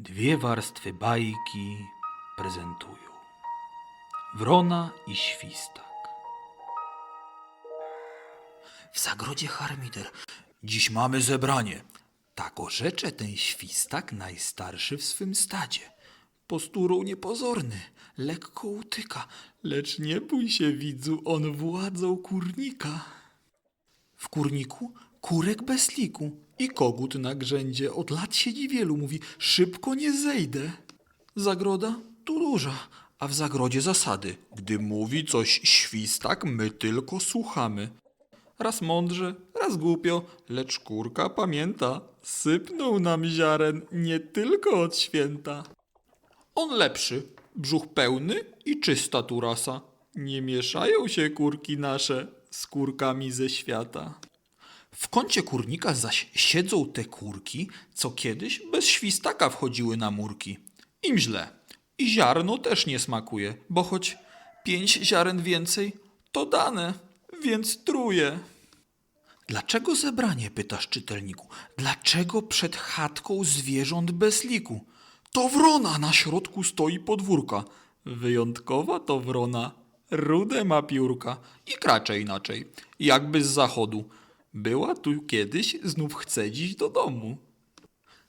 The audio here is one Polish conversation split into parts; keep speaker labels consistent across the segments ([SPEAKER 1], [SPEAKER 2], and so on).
[SPEAKER 1] Dwie warstwy bajki prezentują. Wrona i świstak. W zagrodzie harmider. Dziś mamy zebranie. Tak orzecze ten świstak najstarszy w swym stadzie. Posturą niepozorny, lekko utyka, lecz nie bój się widzu, on władzą kurnika. W kurniku kurek bez liku i kogut na grzędzie. Od lat siedzi wielu, mówi szybko nie zejdę. Zagroda tu duża, a w zagrodzie zasady. Gdy mówi coś świstak, my tylko słuchamy. Raz mądrze, raz głupio, lecz kurka pamięta. Sypnął nam ziaren nie tylko od święta. On lepszy, brzuch pełny i czysta tu rasa. Nie mieszają się kurki nasze z kurkami ze świata. W kącie kurnika zaś siedzą te kurki, co kiedyś bez świstaka wchodziły na murki. Im źle. I ziarno też nie smakuje, bo choć pięć ziaren więcej, to dane, więc truje. Dlaczego zebranie, pytasz czytelniku? Dlaczego przed chatką zwierząt bez liku? To wrona na środku stoi podwórka. Wyjątkowa to wrona. Rude ma piórka i kracze inaczej, jakby z zachodu. Była tu kiedyś, znów chce dziś do domu.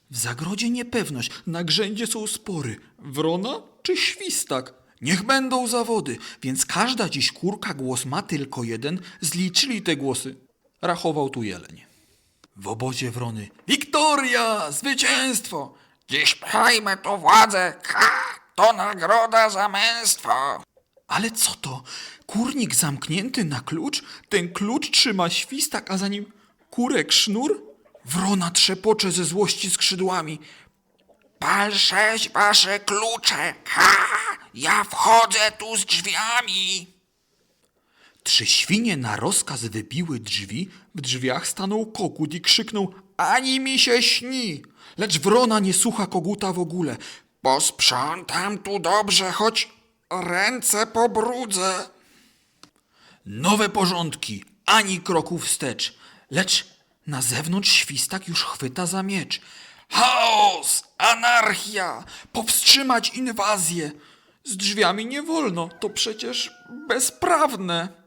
[SPEAKER 1] W zagrodzie niepewność, na grzędzie są spory. Wrona czy świstak? Niech będą zawody, więc każda dziś kurka głos ma tylko jeden. Zliczyli te głosy. Rachował tu jeleń. W obozie wrony. Wiktoria! Zwycięstwo!
[SPEAKER 2] Dziś przejmę tu władzę, ha! To nagroda za męstwo!
[SPEAKER 1] Ale co to? Kurnik zamknięty na klucz? Ten klucz trzyma świstak, a za nim kurek sznur? Wrona trzepocze ze złości skrzydłami.
[SPEAKER 2] Pal sześć wasze klucze, ha! Ja wchodzę tu z drzwiami!
[SPEAKER 1] Trzy świnie na rozkaz wybiły drzwi, w drzwiach stanął kogut i krzyknął Ani mi się śni! Lecz wrona nie słucha koguta w ogóle.
[SPEAKER 2] Posprzątam tu dobrze, choć ręce pobrudzę.
[SPEAKER 1] Nowe porządki, ani kroku wstecz. Lecz na zewnątrz świstak już chwyta za miecz. Chaos! Anarchia! Powstrzymać inwazję! Z drzwiami nie wolno, to przecież bezprawne.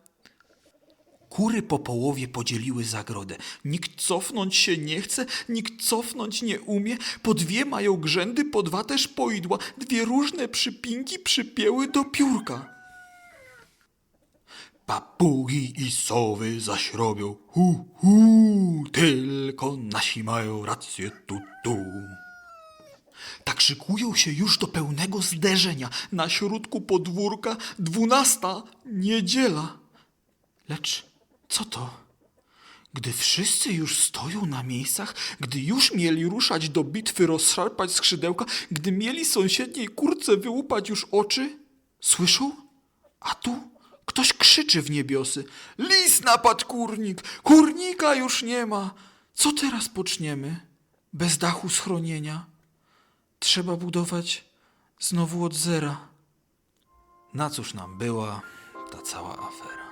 [SPEAKER 1] Kury po połowie podzieliły zagrodę. Nikt cofnąć się nie chce, nikt cofnąć nie umie. Po dwie mają grzędy, po dwa też poidła. Dwie różne przypinki przypięły do piórka. Papugi i sowy zaś robią hu, hu, tylko nasi mają rację tu, tu. Tak szykują się już do pełnego zderzenia. Na środku podwórka dwunasta niedziela. Lecz co to? Gdy wszyscy już stoją na miejscach, gdy już mieli ruszać do bitwy, rozszarpać skrzydełka, gdy mieli sąsiedniej kurce wyłupać już oczy, słyszą? A tu ktoś krzyczy w niebiosy. Lis napadł kurnik, kurnika już nie ma. Co teraz poczniemy? Bez dachu schronienia. Trzeba budować znowu od zera. Na cóż nam była ta cała afera?